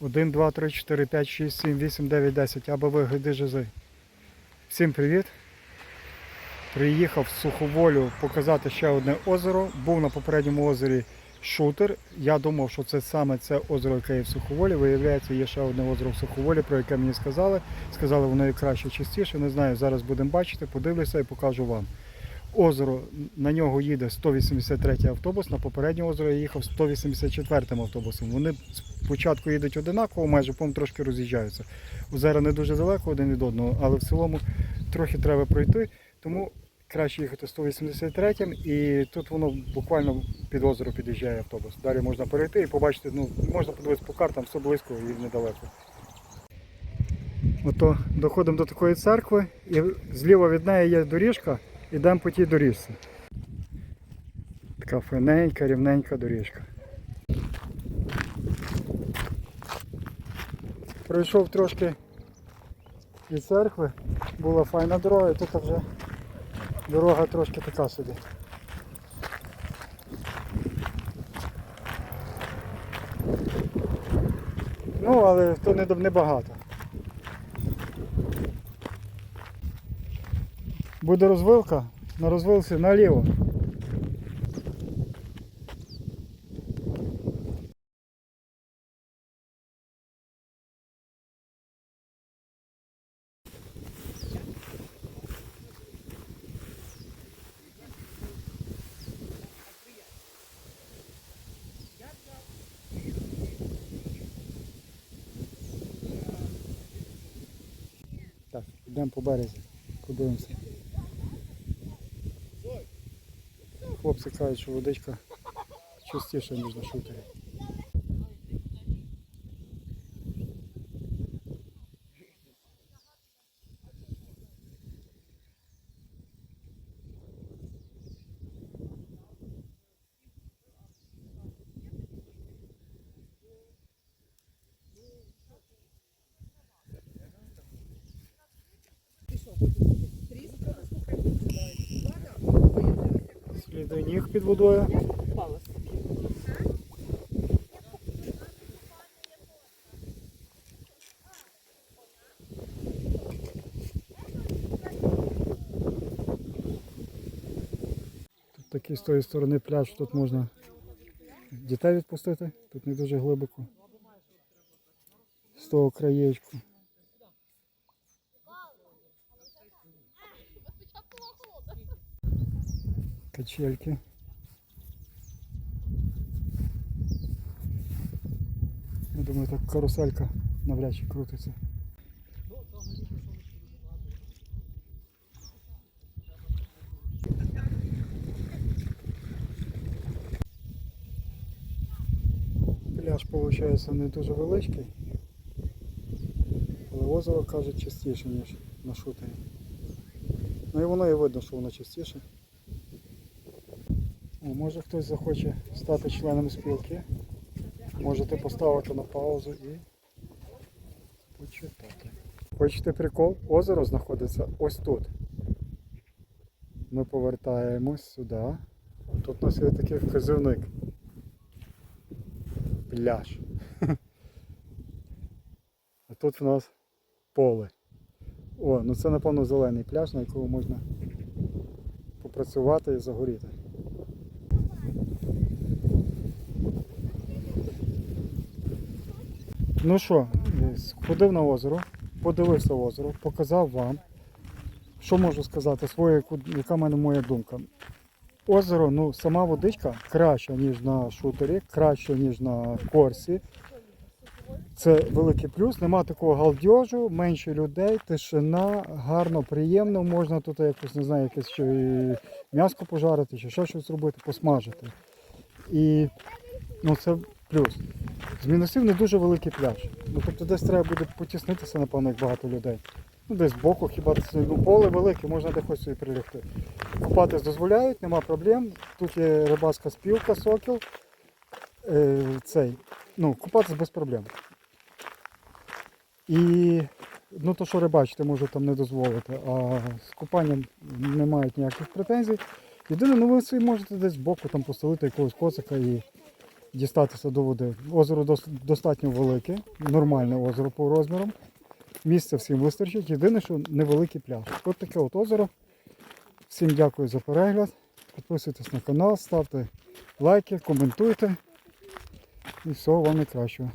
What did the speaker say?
1, 2, 3, 4, 5, 6, 7, 8, 9, 10. Або ви гидижизи. Всім привіт! Приїхав в Суховолю показати ще одне озеро. Був на попередньому озері шутер. Я думав, що це саме це озеро, яке є в Суховолі. Виявляється, є ще одне озеро в Суховолі, про яке мені сказали. Сказали, воно є краще частіше. Не знаю, зараз будемо бачити, подивлюся і покажу вам. Озеро, на нього їде 183 автобус, на попереднє озеро я їхав 184 автобусом. Вони спочатку їдуть одинаково, майже потім трошки роз'їжджаються. Озера не дуже далеко один від одного, але в цілому трохи треба пройти, тому краще їхати 183 і тут воно буквально під озеро під'їжджає автобус. Далі можна перейти і побачити, ну, можна подивитися по картам, все близько і недалеко. Ото доходимо до такої церкви і зліва від неї є доріжка, йдемо по тій доріжці. Така файненька, рівненька доріжка. Пройшов трошки від церкви, була файна дорога, і тут вже дорога трошки така собі. Ну, але то не, не багато. Буде розвилка, на розвилці наліво. Так, йдемо по березі, подивимося. Хлопці кажуть, що водичка чистіша, ніж на шутері. Сліди ніг під водою. Тут такий з тої сторони пляж, тут можна дітей відпустити, тут не дуже глибоко. З того краєчку. Качельки. Я думаю, так каруселька навряд чи крутиться. Пляж виходить не дуже величкий, але озеро кажуть чистіше, ніж на шутері. Ну і воно і видно, що воно чистіше. О, може хтось захоче стати членом спілки. Можете поставити на паузу і почитати. Хочете прикол? Озеро знаходиться ось тут. Ми повертаємось сюди. Тут у нас є такий вказівник. Пляж. А тут в нас поле. О, ну це напевно зелений пляж, на якому можна попрацювати і загоріти. Ну що, сходив на озеро, подивився озеро, показав вам. Що можу сказати, своє, яка в мене моя думка. Озеро, ну, сама водичка краща, ніж на шутері, краща, ніж на корсі. Це великий плюс, нема такого галдьожу, менше людей, тишина, гарно, приємно. Можна тут якось, не знаю, якесь ще м'яско пожарити, чи ще щось зробити, посмажити. І ну, це плюс. З мінусів не дуже великий пляж. Ну, тобто десь треба буде потіснитися, напевно, як багато людей. Ну, десь збоку, хіба це ну, поле велике, можна де хоч собі прилягти. Купатись дозволяють, нема проблем. Тут є рибацька спілка, сокіл. Е, цей, ну, купатись без проблем. І ну, то, що рибачити, можу там не дозволити, а з купанням не мають ніяких претензій. Єдине, ну ви собі можете десь збоку там постелити якогось коцика і дістатися до води. Озеро достатньо велике, нормальне озеро по розмірам. Місця всім вистачить. Єдине, що невеликий пляж. От таке от озеро. Всім дякую за перегляд. Підписуйтесь на канал, ставте лайки, коментуйте. І всього вам найкращого.